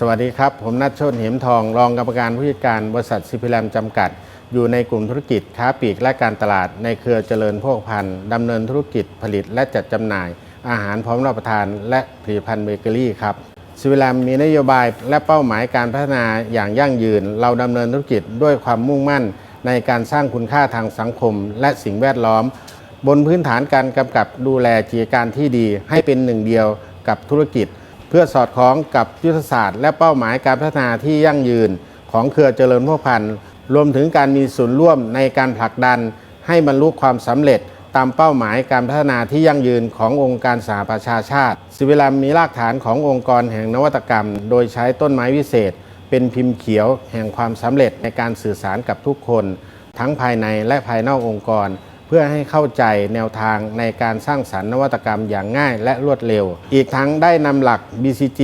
สวัสดีครับ ผมนัทชติเหมทอง รองกรรมการผู้จัดการบริษัทซิพิแลมจำกัด อยู่ในกลุ่มธุรกิจค้าปลีกและการตลาดในเครือเจริญโภคภัณฑ์ดำเนินธุรกิจผลิตและจัดจำหน่าย อาหารพร้อมรับประทานและผลิตภัณฑ์เบเกอรี่ครับซิพิแลมมีนโยบายและเป้าหมายการพัฒนาอย่างยั่งยืน เราดำเนินธุรกิจด้วยความมุ่งมั่น ในการสร้างคุณค่าทางสังคม และสิ่งแวดล้อม บนพื้นฐานการกำกับดูแลกิจการที่ดี ให้เป็นหนึ่งเดียวกับธุรกิจ เพื่อสอดคล้องกับยุทธศาสตร์ และเป้าหมายการพัฒนาที่ยั่งยืนของเครือเจริญพวกพันธุ์รวมถึงการมีส่วนร่วมในการผลักดัน ให้บรรลุความสำเร็จตามเป้าหมายการพัฒนาที่ยั่งยืนขององค์การสหประชาชาติสิวิลัมมีรากฐานขององค์กรแห่งนวัตกรรม โดยใช้ต้นไม้วิเศษ เป็นพิมพ์เขียวแห่งความสำเร็จในการสื่อสารกับทุกคน ทั้งภายในและภายนอกองค์กร เพื่อให้เข้าใจแนวทางในการสร้างสรรค์นวัตกรรมอย่างง่ายและรวดเร็ว อีกทั้งได้นำหลัก BCG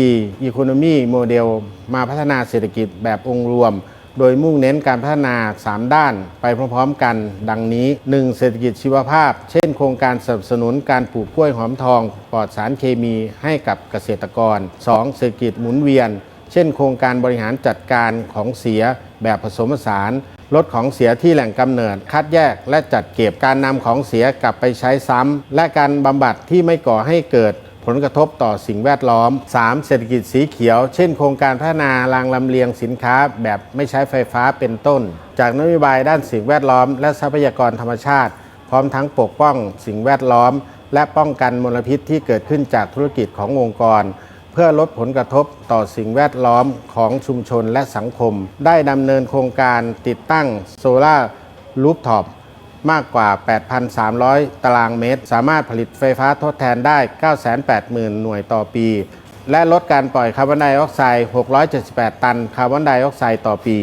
Economy Model มาพัฒนาเศรษฐกิจแบบองค์รวม โดยมุ่งเน้นการพัฒนา 3 ด้านไปพร้อมๆกัน ดังนี้ 1. เศรษฐกิจชีวภาพ เช่น โครงการสนับสนุนการปลูกกล้วยหอมทอง ปลอดสารเคมีให้กับเกษตรกร 2. เศรษฐกิจหมุนเวียน เช่น โครงการบริหารจัดการของเสียแบบผสมผสาน ลดของเสียที่แหล่งกำเนิด คัดแยกและจัดเก็บการนำของเสียกลับไปใช้ซ้ำและการบำบัดที่ไม่ก่อให้เกิดผลกระทบต่อสิ่งแวดล้อม 3. เศรษฐกิจสีเขียว เช่น โครงการพัฒนารางลำเลียงสินค้าแบบไม่ใช้ไฟฟ้าเป็นต้น จากนโยบายด้านสิ่งแวดล้อม และทรัพยากรธรรมชาติ พร้อมทั้งปกป้องสิ่งแวดล้อม และป้องกันมลพิษที่เกิดขึ้นจากธุรกิจขององค์กร เพื่อลดผลกระทบต่อสิ่งแวดล้อมของชุมชนและสังคม ได้ดำเนินโครงการติดตั้งโซลาร์ลูฟท็อปมากกว่า 8,300 ตารางเมตร สามารถผลิตไฟฟ้าทดแทนได้ 980,000 หน่วยต่อปี และลดการปล่อยคาร์บอนไดออกไซด์ 678 ตันคาร์บอนไดออกไซด์ต่อปี